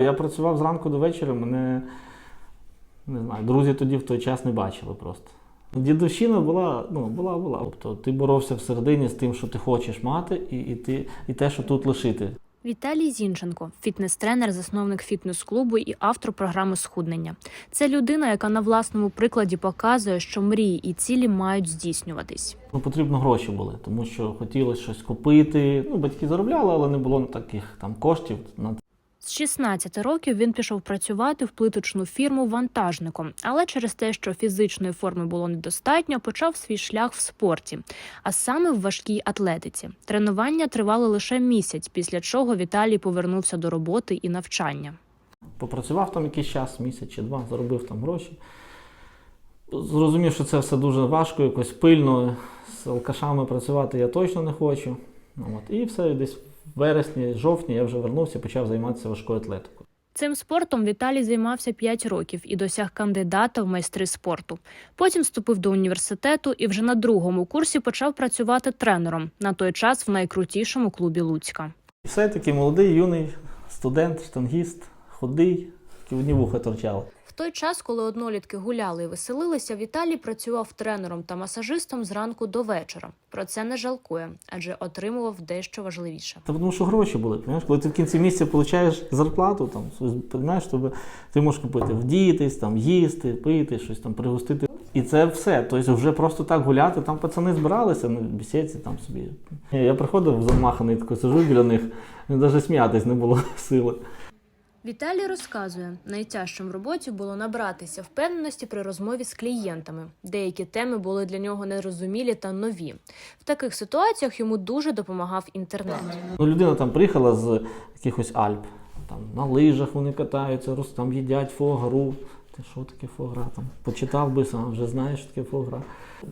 Я працював зранку до вечора, мене не знаю, друзі тоді в той час не бачили просто. Дідовщина була, ну, була, була. Тобто ти боровся всередині з тим, що ти хочеш мати, і, і, ти, і те, що тут лишити. Віталій Зінченко, фітнес-тренер, засновник фітнес-клубу і автор програми схуднення. Це людина, яка на власному прикладі показує, що мрії і цілі мають здійснюватись. Ну, потрібно гроші були, тому що хотілося щось купити. Ну, батьки заробляли, але не було таких там коштів на З 16 років він пішов працювати в плиточну фірму вантажником, але через те, що фізичної форми було недостатньо, почав свій шлях в спорті, а саме в важкій атлетиці. Тренування тривали лише місяць, після чого Віталій повернувся до роботи і навчання. Попрацював там якийсь час, місяць чи два, заробив там гроші. Зрозумів, що це все дуже важко, якось пильно. З алкашами працювати я точно не хочу. От. І все, десь вересні, жовтні я вже вернувся, почав займатися важкою атлетикою. Цим спортом Віталій займався 5 років і досяг кандидата в майстри спорту. Потім вступив до університету і вже на другому курсі почав працювати тренером на той час в найкрутішому клубі Луцька. Все таки молодий, юний студент, штангіст, худий, тільки одні вуха торчали. В той час, коли однолітки гуляли і веселилися, Віталій працював тренером та масажистом зранку до вечора. Про це не жалкує, адже отримував дещо важливіше. Та тому що гроші були. Понимаєш? Коли ти в кінці місяця получаєш зарплату, там, розумієш, тобі, ти можеш купити вдітись, там, їсти, пити, щось там пригостити. І це все. Тобто вже просто так гуляти, там пацани збиралися на бесідці там собі. Я приходив замаханий, такий сижу біля них, навіть сміятись не було сили. Віталій розказує, найтяжчим в роботі було набратися впевненості при розмові з клієнтами. Деякі теми були для нього нерозумілі та нові. В таких ситуаціях йому дуже допомагав інтернет. Ну, людина там приїхала з якихось Альп, там на лижах вони катаються, там їдять фогру. Ти що таке фогра? Там почитав би сам, вже знаєш, що таке фогра.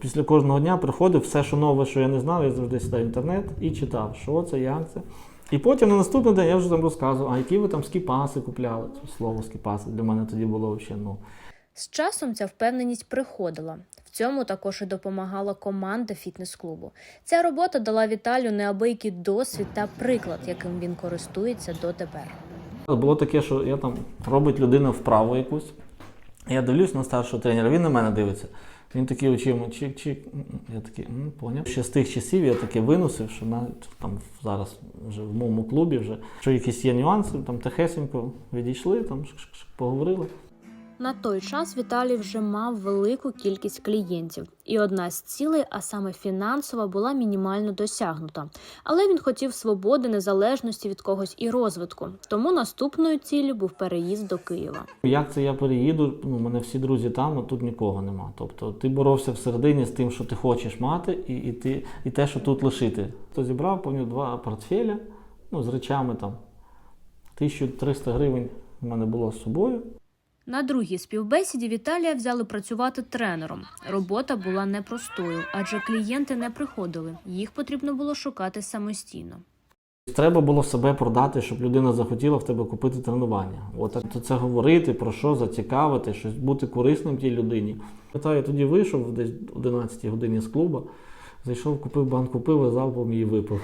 Після кожного дня приходив все, що нове, що я не знав, я завжди сідав інтернет і читав, що це, як це. І потім на наступний день я вже там розказував, а які ви там скіпаси купляли. Це слово скіпаси для мене тоді було взагалі, ну. З часом ця впевненість приходила. В цьому також і допомагала команда фітнес-клубу. Ця робота дала Віталію неабиякий досвід та приклад, яким він користується дотепер. Було таке, що я там робить людина вправу якусь. Я дивлюсь на старшого тренера, він на мене дивиться. Він такий очима чик-чик. Я такий, ну, поняв. Ще з тих часів я таке виносив, що на, там зараз вже в моєму клубі вже, що якісь є нюанси, там тихесенько відійшли, там поговорили. На той час Віталій вже мав велику кількість клієнтів, і одна з цілей, а саме фінансова, була мінімально досягнута. Але він хотів свободи, незалежності від когось і розвитку. Тому наступною ціллю був переїзд до Києва. Як це я переїду? Ну, у мене всі друзі там, а тут нікого нема. Тобто ти боровся всередині з тим, що ти хочеш мати, і, і, ти, і те, що тут лишити. То зібрав повні два портфеля, ну, з речами там. 1300 гривень в мене було з собою. На другій співбесіді Віталія взяли працювати тренером. Робота була непростою, адже клієнти не приходили. Їх потрібно було шукати самостійно. Треба було себе продати, щоб людина захотіла в тебе купити тренування. От то це говорити, про що зацікавити, щось бути корисним тій людині. Пам'ятаю, тоді вийшов десь о 11 годині з клубу, зайшов, купив банку пива, залпом її випив.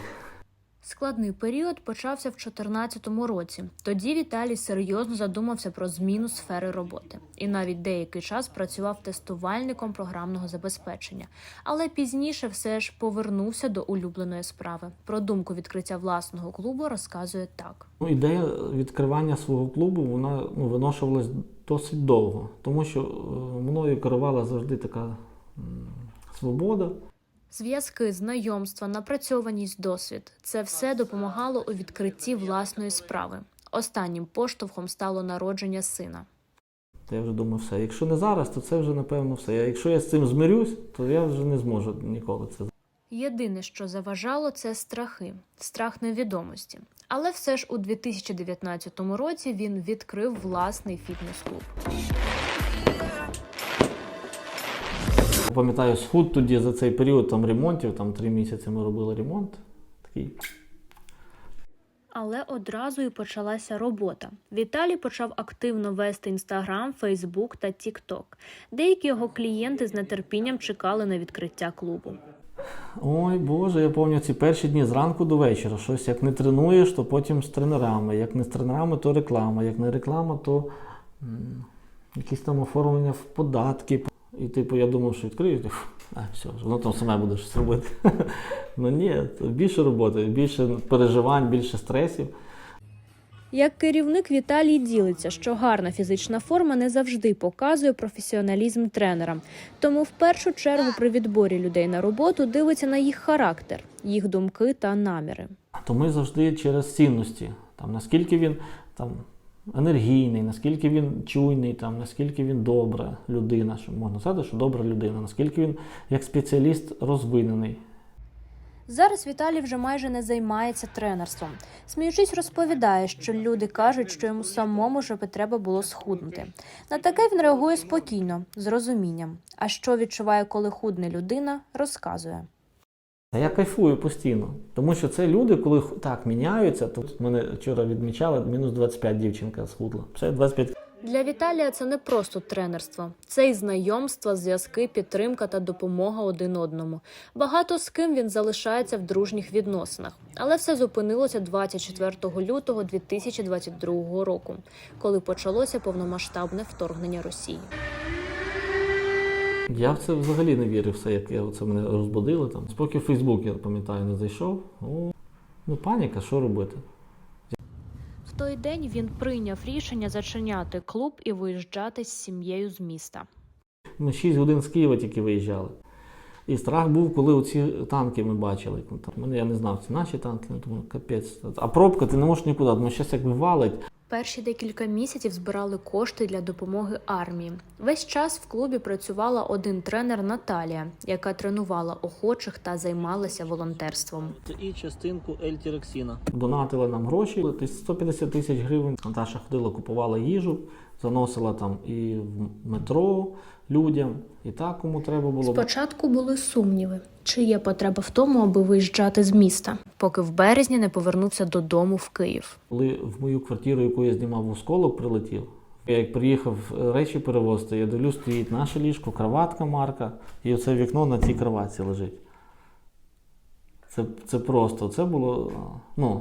Складний період почався в 2014 році. Тоді Віталій серйозно задумався про зміну сфери роботи і навіть деякий час працював тестувальником програмного забезпечення. Але пізніше все ж повернувся до улюбленої справи. Про думку відкриття власного клубу розказує так. Ну, ідея відкривання свого клубу вона ну, виношувалась досить довго, тому що е, мною керувала завжди така свобода. Зв'язки, знайомства, напрацьованість, досвід це все допомагало у відкритті власної справи. Останнім поштовхом стало народження сина. Та я вже думав, все. Якщо не зараз, то це вже напевно все. А якщо я з цим змирюсь, то я вже не зможу ніколи це Єдине, що заважало, це страхи, страх невідомості. Але все ж у 2019 році він відкрив власний фітнес-клуб. Пам'ятаю, схуд тоді за цей період там ремонтів, там три місяці ми робили ремонт. Такий. Але одразу і почалася робота. Віталій почав активно вести інстаграм, Фейсбук та Тікток. Деякі його клієнти з нетерпінням чекали на відкриття клубу. Ой Боже, я пам'ятаю ці перші дні зранку до вечора. Щось як не тренуєш, то потім з тренерами. Як не з тренерами, то реклама. Як не реклама, то якісь там оформлення в податки. І типу я думав, що відкрию, типу, а все, воно там саме буде щось робити. ну ні, більше роботи, більше переживань, більше стресів. Як керівник Віталій ділиться, що гарна фізична форма не завжди показує професіоналізм тренера. Тому в першу чергу при відборі людей на роботу дивиться на їх характер, їх думки та наміри. то ми завжди через цінності. Там, наскільки він там, енергійний, наскільки він чуйний, там, наскільки він добра людина, що можна сказати, що добра людина, наскільки він як спеціаліст розвинений. Зараз Віталій вже майже не займається тренерством. Сміючись, розповідає, що люди кажуть, що йому самому би треба було схуднути. На таке він реагує спокійно, з розумінням. А що відчуває, коли худне людина, розказує. Я кайфую постійно, тому що це люди, коли так міняються, то мене вчора відмічали, мінус 25 дівчинка схудла. Це 25 Для Віталія це не просто тренерство, це і знайомства, зв'язки, підтримка та допомога один одному. Багато з ким він залишається в дружніх відносинах, але все зупинилося 24 лютого 2022 року, коли почалося повномасштабне вторгнення Росії. Я в це взагалі не вірив, все, як я, це мене розбудили. Там. Споки в Фейсбук, я пам'ятаю, не зайшов. О, ну, паніка, що робити? В той день він прийняв рішення зачиняти клуб і виїжджати з сім'єю з міста. Ми 6 годин з Києва тільки виїжджали. І страх був, коли оці танки ми бачили. Ну, Там, я не знав, це наші танки, ну, думаю, капець. А пробка, ти не можеш нікуди, тому що як вивалить. Перші декілька місяців збирали кошти для допомоги армії. Весь час в клубі працювала один тренер Наталія, яка тренувала охочих та займалася волонтерством. І частинку L-тіроксина. Донатили нам гроші, десь 150 тисяч гривень. Наташа ходила, купувала їжу, заносила там і в метро людям, і так кому треба було. Спочатку були сумніви, чи є потреба в тому, аби виїжджати з міста, поки в березні не повернувся додому в Київ. Коли в мою квартиру, яку я знімав в осколок, прилетів. Я як приїхав е, речі перевозити, я дивлюсь, стоїть наше ліжко, кроватка Марка, і оце вікно на цій кроватці лежить. Це, це просто, це було. Ну,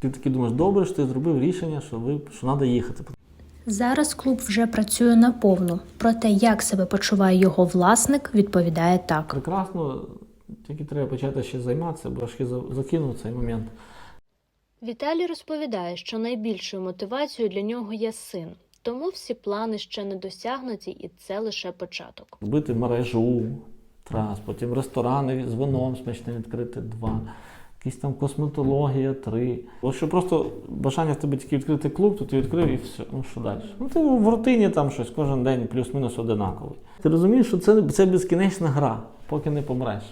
ти такий думаєш, добре, що ти зробив рішення, що ви що треба їхати. Зараз клуб вже працює наповну. Про те, як себе почуває його власник, відповідає так. Прекрасно, тільки треба почати ще займатися, бо трошки за- закинув цей момент. Віталій розповідає, що найбільшою мотивацією для нього є син, тому всі плани ще не досягнуті, і це лише початок. Робити мережу, трас, потім ресторани з вином смачним відкрити два, якісь там косметологія три. Ось що просто бажання в тебе тільки відкрити клуб, то ти відкрив і все. Ну що далі? Ну ти в рутині там щось кожен день плюс-мінус одинаковий. Ти розумієш, що це, це безкінечна гра, поки не помреш.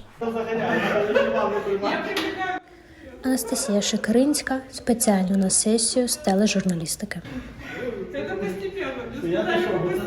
Анастасія Шикринська спеціально на сесію з тележурналістики. Постепенно, без